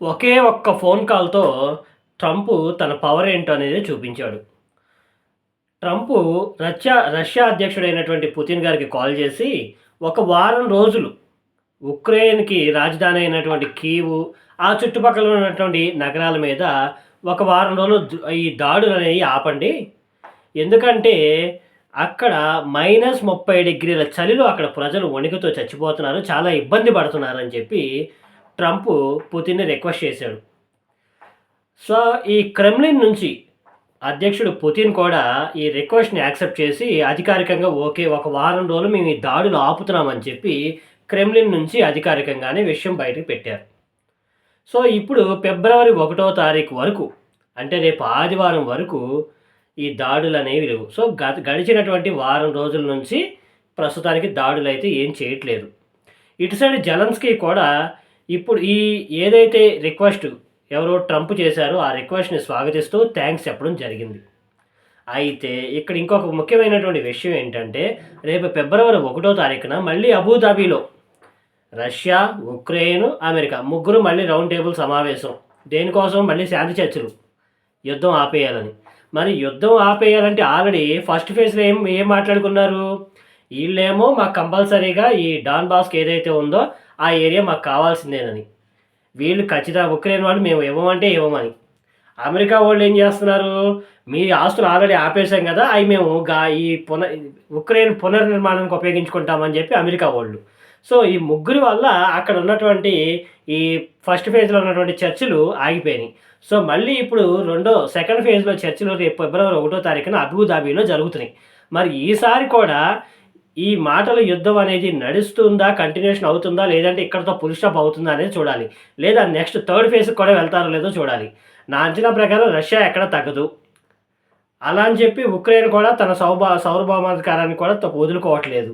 ఒకే ఒక్క ఫోన్ కాల్తో ట్రంప్ తన పవర్ ఏంటో అనేది చూపించాడు. ట్రంప్ రష్యా రష్యా అధ్యక్షుడైనటువంటి పుతిన్ గారికి కాల్ చేసి ఒక వారం రోజులు ఉక్రెయిన్కి రాజధాని అయినటువంటి కీవు ఆ చుట్టుపక్కల ఉన్నటువంటి నగరాల మీద ఒక వారం రోజులు ఈ దాడులు అనేవి ఆపండి. ఎందుకంటే అక్కడ మైనస్ ముప్పై డిగ్రీల చలిలో అక్కడ ప్రజలు వణుకుతో చచ్చిపోతున్నారు చాలా ఇబ్బంది పడుతున్నారు అని చెప్పి ట్రంప్ పుతిన్ని రిక్వెస్ట్ చేశాడు. సో ఈ క్రెమ్లిన్ నుంచి అధ్యక్షుడు పుతిన్ కూడా ఈ రిక్వెస్ట్ని యాక్సెప్ట్ చేసి అధికారికంగా ఓకే ఒక వారం రోజులు మేము ఈ దాడులు ఆపుతున్నామని చెప్పి క్రెమ్లిన్ నుంచి అధికారికంగానే విషయం బయటకు పెట్టారు. సో ఇప్పుడు ఫిబ్రవరి ఒకటో తారీఖు వరకు అంటే రేపు ఆదివారం వరకు ఈ దాడులు అనేవి లేవు. సో గత గడిచినటువంటి వారం రోజుల నుంచి ప్రస్తుతానికి దాడులు అయితే ఏం చేయట్లేదు. ఇటు సైడ్ జలన్స్కి కూడా ఇప్పుడు ఈ ఏదైతే రిక్వెస్ట్ ఎవరో ట్రంప్ చేశారో ఆ రిక్వెస్ట్ని స్వాగతిస్తూ థ్యాంక్స్ చెప్పడం జరిగింది. అయితే ఇక్కడ ఇంకొక ముఖ్యమైనటువంటి విషయం ఏంటంటే రేపు ఫిబ్రవరి ఒకటో తారీఖున మళ్ళీ అబుదాబీలో రష్యా ఉక్రెయిన్ అమెరికా ముగ్గురు మళ్ళీ రౌండ్ టేబుల్ సమావేశం. దేనికోసం? మళ్ళీ శాంతి చర్చలు. యుద్ధం ఆపేయాలని. మరి యుద్ధం ఆపేయాలంటే ఆల్రెడీ ఫస్ట్ ఫేజ్లో ఏం ఏం మాట్లాడుకున్నారు? వీళ్ళేమో మాకు కంపల్సరీగా ఈ డాన్ బాస్క్ ఏదైతే ఉందో ఆ ఏరియా మాకు కావాల్సిందేనని. వీళ్ళు ఖచ్చితంగా ఉక్రెయిన్ వాళ్ళు మేము ఇవ్వమంటే ఇవ్వమని. అమెరికా వాళ్ళు ఏం చేస్తున్నారు? మీ ఆస్తులు ఆల్రెడీ ఆపేసాం కదా అవి మేము గా ఈ పున ఉక్రెయిన్ పునర్నిర్మాణానికి ఉపయోగించుకుంటామని చెప్పి అమెరికా వాళ్ళు. సో ఈ ముగ్గురు వల్ల అక్కడ ఉన్నటువంటి ఈ ఫస్ట్ ఫేజ్లో ఉన్నటువంటి చర్చలు ఆగిపోయినాయి. సో మళ్ళీ ఇప్పుడు రెండో సెకండ్ ఫేజ్లో చర్చలు రేపు ఫిబ్రవరి ఒకటో తారీఖున అబుదాబీలో జరుగుతున్నాయి. మరి ఈసారి కూడా ఈ మాటల యుద్ధం అనేది నడుస్తుందా కంటిన్యూషన్ అవుతుందా లేదంటే ఇక్కడతో పులిస్టాప్ అవుతుందా అనేది చూడాలి. లేదా నెక్స్ట్ థర్డ్ ఫేజ్కి కూడా వెళ్తారో లేదో చూడాలి. నా అంచనా ప్రకారం రష్యా ఎక్కడ తగ్గదు. అలా అని చెప్పి ఉక్రెయిన్ కూడా తన సౌభా సౌరభౌమాధికారాన్ని కూడా వదులుకోవట్లేదు.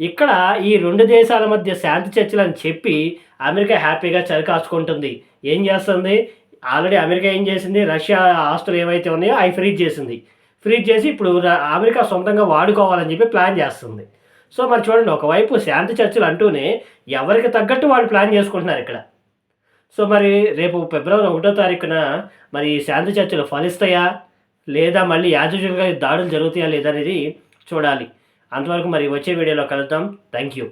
ఇక్కడ ఈ రెండు దేశాల మధ్య శాంతి చర్చలు అని చెప్పి అమెరికా హ్యాపీగా చలికాచుకుంటుంది ఏం చేస్తుంది? ఆల్రెడీ అమెరికా ఏం చేసింది? రష్యా ఆస్తులు ఏవైతే ఉన్నాయో అవి ఫ్రీజ్ చేసింది. ఫ్రీజ్ చేసి ఇప్పుడు అమెరికా సొంతంగా వాడుకోవాలని చెప్పి ప్లాన్ చేస్తుంది. సో మరి చూడండి ఒకవైపు శాంతి చర్చలు అంటూనే ఎవరికి తగ్గట్టు వాళ్ళు ప్లాన్ చేసుకుంటున్నారు ఇక్కడ. సో మరి రేపు ఫిబ్రవరి ఒకటో తారీఖున మరి ఈ శాంతి చర్చలు ఫలిస్తాయా? లేదా మళ్ళీ యాజుజులుగా దాడులు జరుగుతాయా లేదా అనేది చూడాలి. అంతవరకు మరి వచ్చే వీడియోలో కలుద్దాం. Thank you.